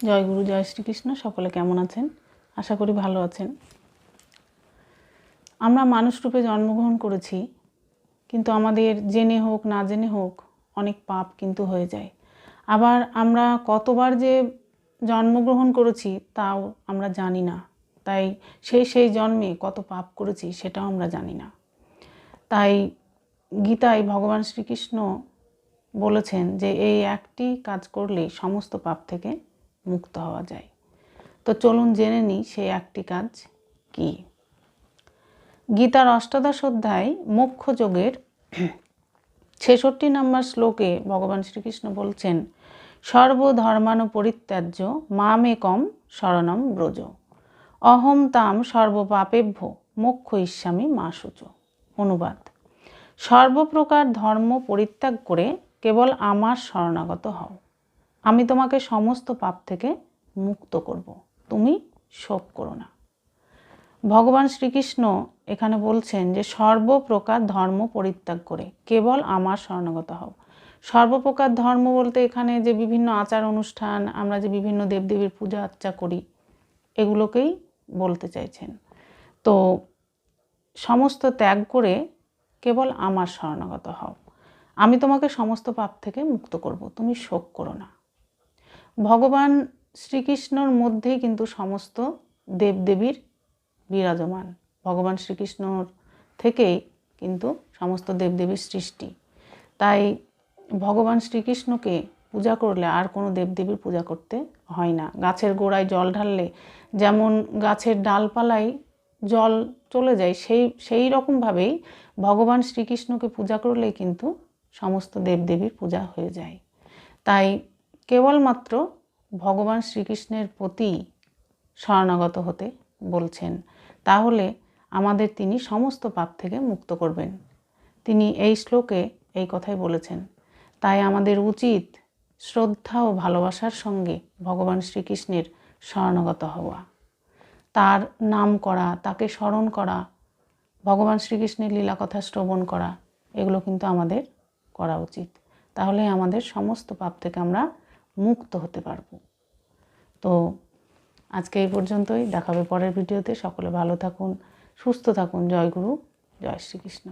জয় গুরু, জয় শ্রীকৃষ্ণ, সকলে কেমন আছেন? আশা করি ভালো আছেন। আমরা মানুষ রূপে জন্মগ্রহণ করেছি, কিন্তু আমাদের জেনে হোক, না জেনে হোক, অনেক পাপ কিন্তু হয়ে যায়। আবার আমরা কতবার যে জন্মগ্রহণ করেছি, তাও আমরা জানি না। তাই সেই সেই জন্মে কত পাপ করেছি, সেটাও আমরা জানি না। তাই গীতায় ভগবান শ্রীকৃষ্ণ বলেছেন যে, এই একটি কাজ করলে সমস্ত পাপ থেকে মুক্ত হওয়া যায়। তো চলুন জেনে নিই সেই একটি কাজ কি। গীতার অষ্টাদশ অধ্যায় মোক্ষ যোগের ছেষট্টি নম্বর শ্লোকে ভগবান শ্রীকৃষ্ণ বলছেন সর্বধর্মান পরিত্যাজ্য মামেকম শরণম ব্রজ। অহম তাম সর্বপাপেভ্য মোক্ষ ইস্বামী মা সূচ অনুবাদ। সর্বপ্রকার ধর্ম পরিত্যাগ করে কেবল আমার শরণাগত হও। আমি তোমাকে সমস্ত পাপ থেকে মুক্ত করব। তুমি শোক করো না। ভগবান শ্রীকৃষ্ণ এখানে বলছেন যে, সর্বপ্রকার ধর্ম পরিত্যাগ করে, কেবল আমার শরণাগত হও। সর্বপ্রকার ধর্ম বলতে এখানে যে বিভিন্ন আচার অনুষ্ঠান, আমরা যে বিভিন্ন দেবদেবীর পূজা আর্চা করি, এগুলোকেই বলতে চাইছেন। তো সমস্ত ত্যাগ করে কেবল আমার শরণাগত হও। আমি তোমাকে সমস্ত পাপ থেকে মুক্ত করব, তুমি শোক করো না। ভগবান শ্রীকৃষ্ণর মধ্যেই কিন্তু সমস্ত দেবদেবীর বিরাজমান। ভগবান শ্রীকৃষ্ণর থেকেই কিন্তু সমস্ত দেবদেবীর সৃষ্টি। তাই ভগবান শ্রীকৃষ্ণকে পূজা করলে আর কোনো দেবদেবীর পূজা করতে হয় না। গাছের গোড়ায় জল ঢাললে যেমন গাছের ডালপালায় জল চলে যায়, সেই সেই রকমভাবেই ভগবান শ্রীকৃষ্ণকে পূজা করলেই কিন্তু সমস্ত দেবদেবীর পূজা হয়ে যায়। তাই কেবলমাত্র ভগবান শ্রীকৃষ্ণের প্রতি শরণাগত হতে বলছেন, তাহলে আমাদের তিনি সমস্ত পাপ থেকে মুক্ত করবেন। তিনি এই শ্লোকে এই কথাই বলেছেন, তাই আমাদের উচিত শ্রদ্ধা ও ভালোবাসার সঙ্গে ভগবান শ্রীকৃষ্ণের শরণাগত হওয়া। তার নাম করা, তাকে স্মরণ করা, ভগবান শ্রীকৃষ্ণের লীলা কথা শ্রবণ করা, এগুলো কিন্তু আমাদের করা উচিত। তাহলে আমাদের সমস্ত পাপ থেকে আমরা মুক্ত হতে পারব। তো আজকে এই পর্যন্তই। দেখাবে পরের ভিডিওতে। সকলে ভালো থাকুন, সুস্থ থাকুন। জয় গুরু, জয় শ্রীকৃষ্ণ।